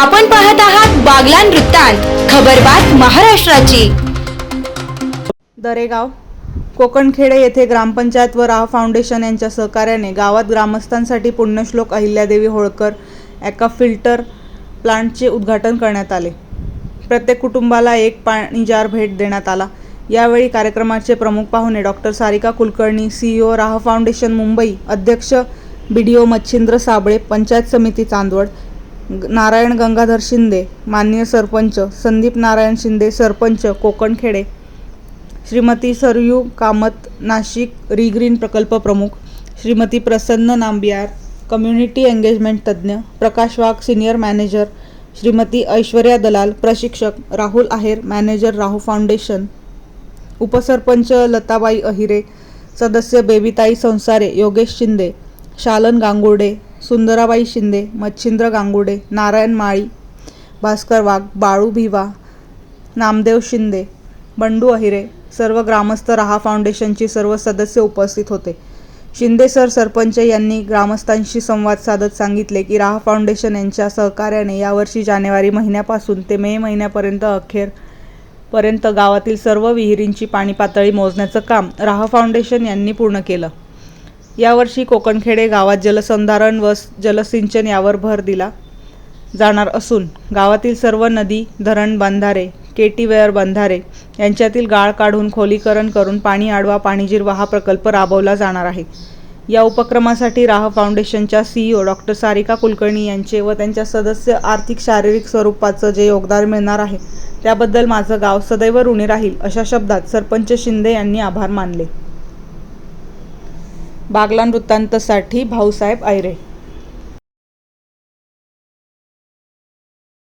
आपण पाहत आहात बागलान वृत्तांत खबरबात महाराष्ट्राची. दरेगाव कोकणखेडे येथे ग्रामपंचायत व राव फाउंडेशन यांच्या सहकार्याने गावात ग्रामस्थांसाठी पुण्यश्लोक अहिल्यादेवी होळकर एका फिल्टर प्लांटचे उद्घाटन करण्यात आले. प्रत्येक कुटुंबाला एक पाणी जार भेट देण्यात आला. यावेळी कार्यक्रमाचे प्रमुख पाहुणे doctor Sarika Kulkarni CEO Raah foundation Mumbai अध्यक्ष B D O Machhindra Sable panchayat समिती चांदवड नारायण गंगाधर शिंदे माननीय सरपंच संदीप नारायण शिंदे सरपंच कोकणखेडे श्रीमती सरयू कामत नाशिक रिग्रीन प्रकल्प प्रमुख श्रीमती प्रसन्न नांबियार कम्युनिटी एंगेजमेंट तज्ज्ञ प्रकाश वाघ सिनियर मॅनेजर श्रीमती ऐश्वर्या दलाल प्रशिक्षक राहुल आहेर मॅनेजर राहू फाउंडेशन उपसरपंच लताबाई अहिरे सदस्य बेबीताई संसारे योगेश शिंदे शालन गांगुर्डे सुंदराबाई शिंदे मच्छिंद्र गांगुडे नारायण माळी भास्कर वाघ बाळू भिवा नामदेव शिंदे बंडू अहिरे सर्व ग्रामस्थ रहा फाउंडेशनची सर्व सदस्य उपस्थित होते. शिंदे सर सरपंच यांनी ग्रामस्थांशी संवाद साधत सांगितले की राहा फाउंडेशन यांच्या सहकार्याने यावर्षी जानेवारी महिन्यापासून ते मे महिन्यापर्यंत अखेर पर्यंत गावातील सर्व विहिरींची पाणी पातळी मोजण्याचं काम राहा फाउंडेशन यांनी पूर्ण केलं. यावर्षी कोकणखेडे गावात जलसंधारण व जलसिंचन यावर भर दिला जाणार असून गावातील सर्व नदी धरण बंधारे केटीवेअर बंधारे यांच्यातील गाळ काढून खोलीकरण करून पाणी आडवा पाणी जिरवा हा प्रकल्प राबवला जाणार आहे. या उपक्रमासाठी राह फाउंडेशनच्या सीईओ डॉक्टर सारिका कुलकर्णी यांचे व त्यांच्या सदस्य आर्थिक शारीरिक स्वरूपाचं जे योगदान मिळणार आहे त्याबद्दल माझं गाव सदैव ऋणी राहील अशा शब्दात सरपंच शिंदे यांनी आभार मानले. बागलान वृत्तांतसाठी भाऊसाहेब आयरे